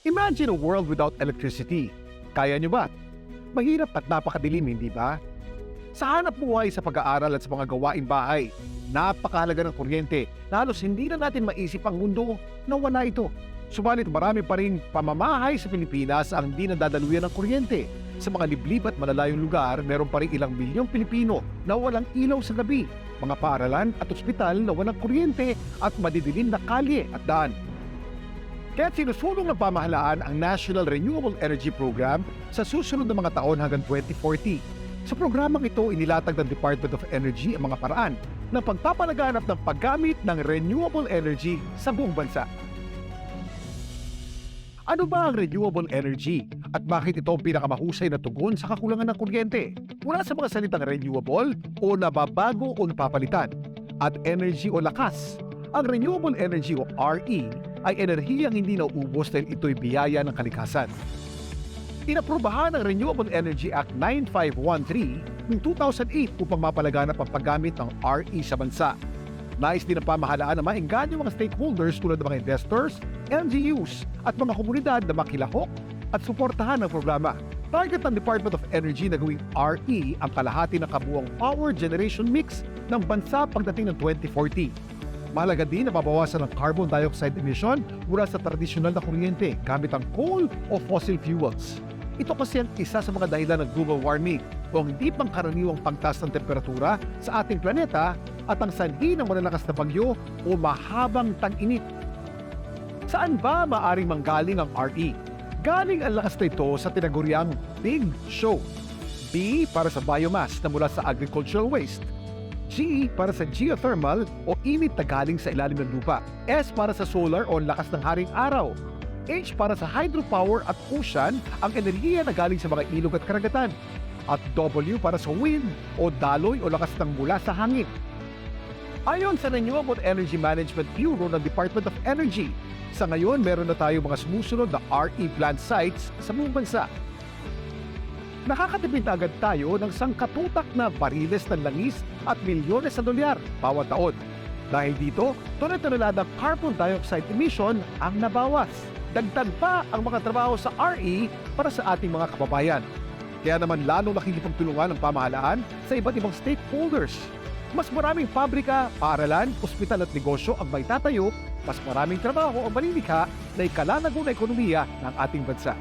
Imagine a world without electricity. Kaya nyo ba? Mahirap at napakadilim, hindi ba? Sa hanap buhay sa pag-aaral at sa mga gawaing bahay, napakahalaga ng kuryente halos hindi na natin maisip ang mundo na wala ito. Subalit marami pa rin pamamahay sa Pilipinas ang hindi nadadaluyan ng kuryente. Sa mga liblib at malalayong lugar, meron pa rin ilang milyong Pilipino na walang ilaw sa gabi, mga paaralan at ospital na walang kuryente at madidilim na kalye at daan. Kaya sinusulong ng pamahalaan ang National Renewable Energy Program sa susunod na mga taon hanggang 2040. Sa programang ito, inilatag ng Department of Energy ang mga paraan ng pagpapalaganap ng paggamit ng renewable energy sa buong bansa. Ano ba ang renewable energy at bakit ito ang pinakamahusay na tugon sa kakulangan ng kuryente? Mula sa mga salitang renewable o nababago o napapalitan at energy o lakas. Ang renewable energy o RE ay enerhiyang hindi nauubos dahil ito'y biyaya ng kalikasan. Inaprubahan ng Renewable Energy Act 9513 noong 2008 upang mapalaganap ang paggamit ng RE sa bansa. Nais din ng pamahalaan na maengganyo mga stakeholders tulad ng mga investors, LGUs at mga komunidad na makilahok at suportahan ang programa. Target ng Department of Energy na gawing RE ang kalahati ng kabuang power generation mix ng bansa pagdating ng 2040. Mahalaga din na babawasan ang carbon dioxide emission mula sa tradisyonal na kuryente gamit ang coal o fossil fuels. Ito kasi ang isa sa mga dahilan ng global warming o ang hindi pangkaraniwang pagtaas ng temperatura sa ating planeta at ang sanhi ng malalakas na bagyo o mahabang tag-init. Saan ba maaring manggaling ang RE? Galing ang lakas na ito sa tinaguriang Big Show. B para sa biomass na mula sa agricultural waste. G para sa geothermal o init na galing sa ilalim ng lupa. S para sa solar o lakas ng haring araw. H para sa hydropower at ocean, ang enerhiya na galing sa mga ilog at karagatan. At W para sa wind o daloy o lakas ng mula sa hangin. Ayon sa Renewable Energy Management Bureau ng Department of Energy, sa ngayon meron na tayo mga sumusunod na RE plant sites sa buong bansa. Nakakatipid na agad tayo ng sangkatutak na bariles ng langis at milyones na dolyar bawat taon. Dahil dito, tonel-toneladang carbon dioxide emission ang nabawas. Dagdag pa ang mga trabaho sa RE para sa ating mga kababayan. Kaya naman lalong nakikipagtulungan ng pamahalaan sa iba't ibang stakeholders. Mas maraming pabrika, paaralan, ospital at negosyo ang may tatayo, mas maraming trabaho ang malilikha na ikalanago na ekonomiya ng ating bansa.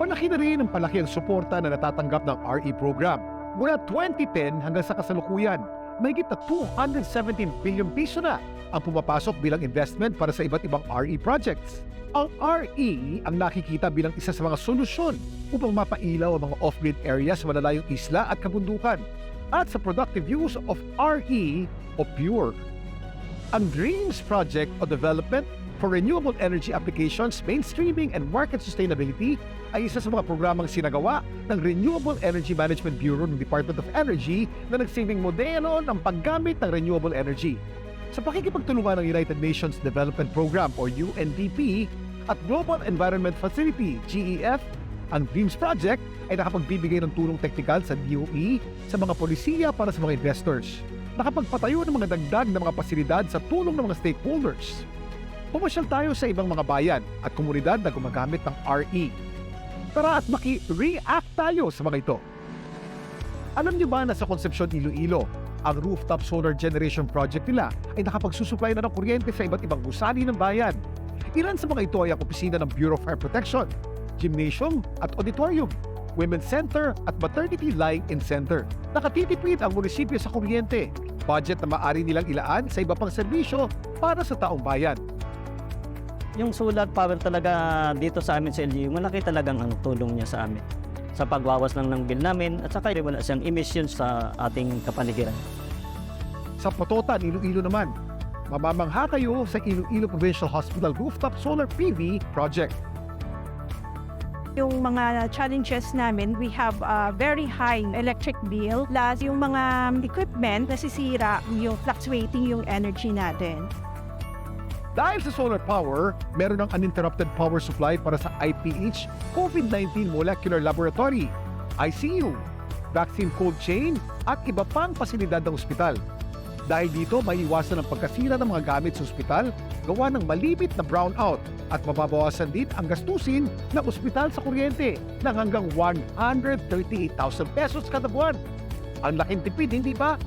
Malaki na rin ang palaki ang suporta na natatanggap ng RE program. Mula 2010 hanggang sa kasalukuyan, mahigit na 217 billion piso na ang pumapasok bilang investment para sa iba't ibang RE projects. Ang RE ang nakikita bilang isa sa mga solusyon upang mapailaw ang mga off-grid areas sa malalayong isla at kabundukan at sa productive use of RE o PURE. Ang DREAMS project o development for renewable energy applications, mainstreaming, and market sustainability ay isa sa mga programang sinagawa ng Renewable Energy Management Bureau ng Department of Energy na nagsilbing modelo ng paggamit ng renewable energy. Sa pakikipagtulungan ng United Nations Development Program o UNDP at Global Environment Facility GEF, ang DREAMS Project ay nakapagbibigay ng tulong teknikal sa DOE sa mga polisiya para sa mga investors. Nakapagpatayo ng mga dagdag na mga pasilidad sa tulong ng mga stakeholders. Pumasyal tayo sa ibang mga bayan at komunidad na gumagamit ng RE. Tara at maki-react tayo sa mga ito. Alam niyo ba na sa Concepcion Iloilo, ang rooftop solar generation project nila ay nakapagsusupply na ng kuryente sa iba't ibang gusali ng bayan. Ilan sa mga ito ay ang opisina ng Bureau of Fire Protection, gymnasium at auditorium, women's center at maternity lying-in center. Nakatitipid ang munisipyo sa kuryente, budget na maaari nilang ilaan sa iba pang serbisyo para sa taong bayan. Yung solar power talaga dito sa amin sa LGU, malaki talagang ang tulong niya sa amin. Sa pagwawas lang ng bill namin at saka wala siyang emissions sa ating kapaligiran. Sa Pototan, Iloilo naman, mamamangha kayo sa Iloilo Provincial Hospital Rooftop Solar PV Project. Yung mga challenges namin, we have a very high electric bill. Plus, yung mga equipment nasisira, yung fluctuating yung energy natin. Dahil sa solar power, meron ng uninterrupted power supply para sa IPH COVID-19 Molecular Laboratory, ICU, vaccine cold chain, at iba pang pasilidad ng ospital. Dahil dito, may iwasan ang pagkasira ng mga gamit sa ospital gawa ng malipit na brownout at mababawasan din ang gastusin ng ospital sa kuryente ng hanggang 138,000 pesos kada buwan. Ang laking tipid, hindi ba?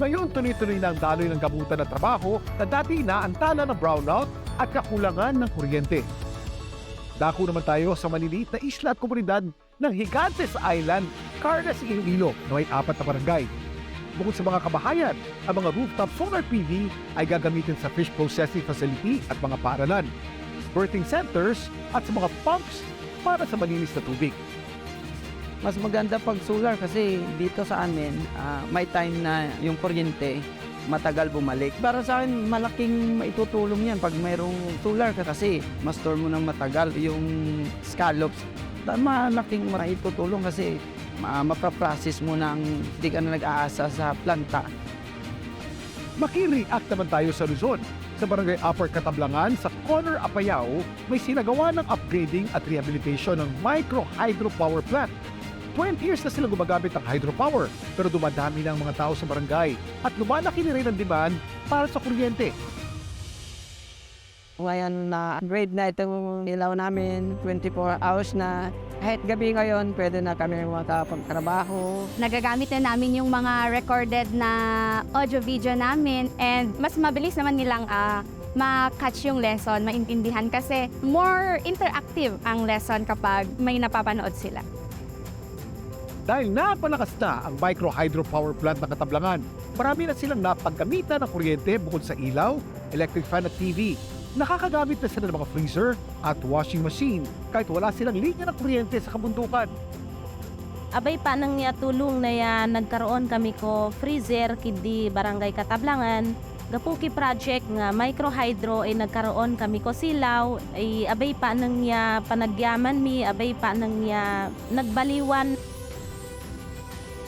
Ngayon, tuloy-tuloy na ang daloy ng gamutan na trabaho na dati inaantala ng brownout at kakulangan ng kuryente. Dako naman tayo sa maliliit na isla at komunidad ng Gigantes Island, Carnas, Iloilo na may apat na barangay. Bukod sa mga kabahayan, ang mga rooftop solar PV ay gagamitin sa fish processing facility at mga paaralan, birthing centers at sa mga pumps para sa malinis na tubig. Mas maganda pag solar kasi dito sa amin, ah, may time na yung kuryente matagal bumalik. Para sa akin, malaking maitutulong yan pag mayroong solar ka kasi ma-store mo ng matagal yung scallops. Malaking maitutulong kasi ma mapaprocess mo ng hindi ka na nag-aasa sa planta. Maki-react naman tayo sa Luzon. Sa barangay Upper Katablangan sa Corner Apayao, may sinagawa ng upgrading at rehabilitation ng micro hydropower plant. 20 years na silang gumagamit ng hydropower pero dumadami na ang mga tao sa barangay at lumalaki na rin ang demand para sa kuryente. Ngayon na upgrade na itong ilaw namin, 24 hours na. Kahit gabi ngayon, pwede na kami makapagtrabaho. Nagagamit na namin yung mga recorded na audio-video namin and mas mabilis naman nilang ah, ma-catch yung lesson, maintindihan kasi more interactive ang lesson kapag may napapanood sila. Dahil napalakas na ang micro hydropower plant ng Katablangan, marami na silang napaggamitan ng kuryente bukod sa ilaw, electric fan at TV. Nakakagamit na sila ng mga freezer at washing machine kahit wala silang linya ng kuryente sa kabundukan. Abay pa nang tulong na yan, nagkaroon kami ko freezer kidi barangay Katablangan. Gapuki project nga micro hydro ay nagkaroon kami ko silaw ay abay pa nang niya panagyaman mi abay pa nang niya nagbaliwan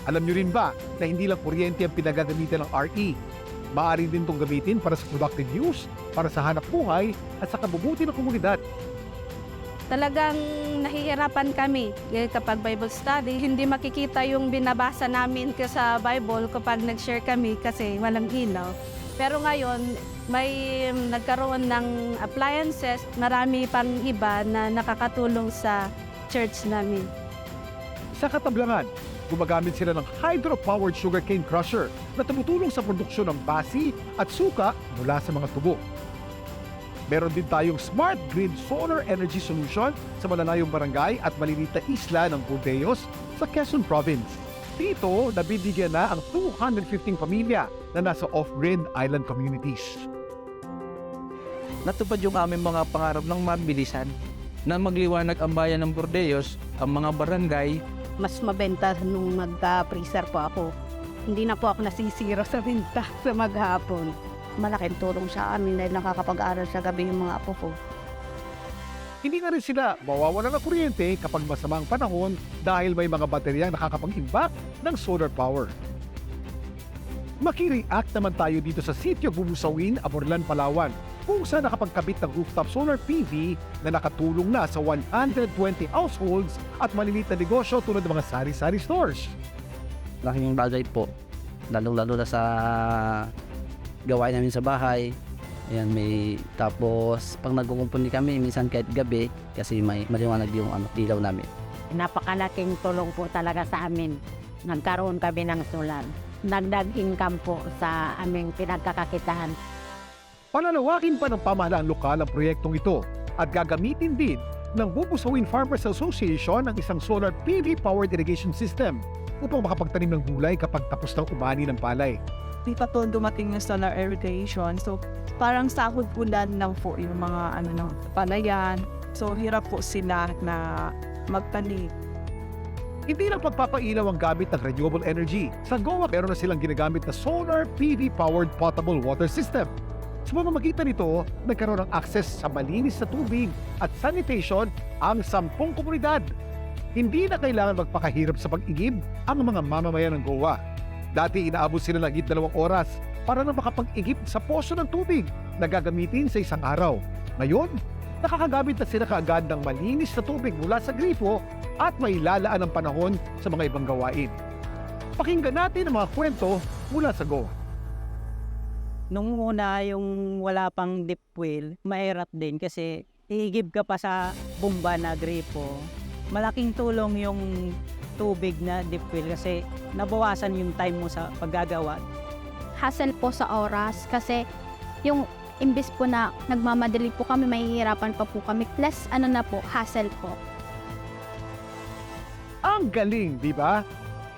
Alam nyo rin ba na hindi lang kuryente ang pinagagamitan ng RE? Maaari din itong gamitin para sa productive use, para sa hanap buhay at sa kabubuti ng komunidad. Talagang nahihirapan kami eh, kapag Bible study. Hindi makikita yung binabasa namin sa Bible kapag nag-share kami kasi walang ilaw. Pero ngayon, may nagkaroon ng appliances, marami pang iba na nakakatulong sa church namin. Sa Katablangan, gumagamit sila ng hydro-powered sugarcane crusher na tumutulong sa produksyon ng basi at suka mula sa mga tubo. Meron din tayong Smart Grid Solar Energy Solution sa malalayong barangay at maliliit isla ng Burdeos sa Quezon Province. Dito, nabibigyan na ang 215 pamilya na nasa off-grid island communities. Natupad yung aming mga pangarap ng mabilisan na magliwanag ang bayan ng Bordeos, ang mga barangay, Mas mabenta nung nagka-freezer po ako. Hindi na po ako nasisira sa benta sa maghapon. malaking tulong sa amin dahil nakakapag-aral sa gabi yung mga apo ko. Hindi nga rin sila mawawala ng kuryente kapag masama ang panahon dahil may mga bateryang nakakapag-imbak ng solar power. Maki-react naman tayo dito sa sitio Bubusawin, Aborlan, Palawan kung saan nakapagkabit ng rooftop solar PV na nakatulong na sa 120 households at maliliit na negosyo tulad ng mga sari-sari stores. laking bagay po. Lalo-lalo na sa gawain namin sa bahay. Ayan, may tapos pag nagkukumpuni kami minsan kahit gabi kasi may maliwanag yung ano, ilaw namin. Napakalaking tulong po talaga sa amin. Nagkaroon kami ng solar. Nagdag income po sa aming pinagkakakitaan. Pananawakin pa ng pamahalaan lokal ang proyektong ito at gagamitin din ng Bubusawin Farmers Association ang isang solar PV powered irrigation system upang makapagtanim ng gulay kapag tapos ng umani ng palay. di pa to dumating yung solar irrigation. So, parang sahod ulan lang po yung mga ano ng palayan. So, hirap po sila na magtanim. Hindi lang pagpapailaw ang gamit ng renewable energy. Sa Goa, meron na silang ginagamit na solar PV powered potable water system. Sa pamamagitan nito, nagkaroon ng access sa malinis na tubig at sanitation ang sampung komunidad. Hindi na kailangan magpakahirap sa pag-igib ang mga mamamayan ng Goa. Dati inaabot sila ng higit dalawang oras para na makapag-igib sa poso ng tubig na gagamitin sa isang araw. Ngayon, nakakagamit na sila kaagad ng malinis na tubig mula sa gripo at may lalaan ng panahon sa mga ibang gawain. Pakinggan natin ang mga kwento mula sa Goa. Nung una, yung wala pang deep well, mahirap din kasi ihigib ka pa sa bomba na gripo. Malaking tulong yung tubig na deep well kasi nabawasan yung time mo sa paggagawa. Hassle po sa oras kasi yung imbis po na nagmamadali po kami, mahihirapan pa po kami. Plus, ano na po, hassle po. Ang galing, di ba?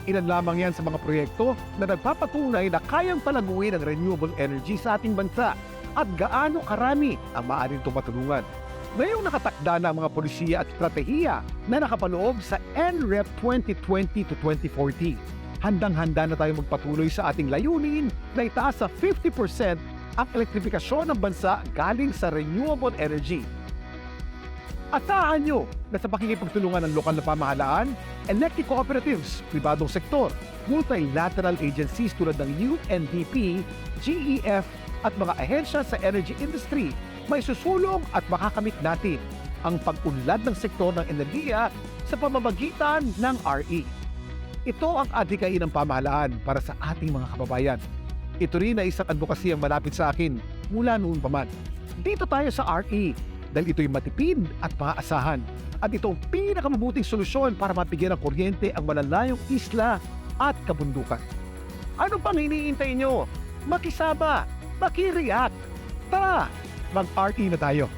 Ilan lamang yan sa mga proyekto na nagpapatunay na kayang palaguin ang renewable energy sa ating bansa at gaano karami ang maaaring tumatulungan. Ngayong nakatakda na ang mga polisiya at estratehiya na nakapaloob sa NREP 2020 to 2040, handang-handa na tayo magpatuloy sa ating layunin na itaas sa 50% ang elektrifikasyon ng bansa galing sa renewable energy. Asahan nyo na sa pakikipagtulungan ng lokal na pamahalaan, electric cooperatives, pribadong sektor, multilateral agencies tulad ng UNDP, GEF at mga ahensya sa energy industry, may susulong at makakamit natin ang pag-unlad ng sektor ng enerhiya sa pamamagitan ng RE. Ito ang adhikain ng pamahalaan para sa ating mga kababayan. Ito rin ay isang advokasy ang malapit sa akin mula noon pa man. Dito tayo sa RE dahil ito'y matipid at maaasahan. At ito ang pinakamabuting solusyon para mapigyan ng kuryente ang malalayong isla at kabundukan. Ano pang iniintay nyo? Makisama, makireact. Tara, mag-RE na tayo.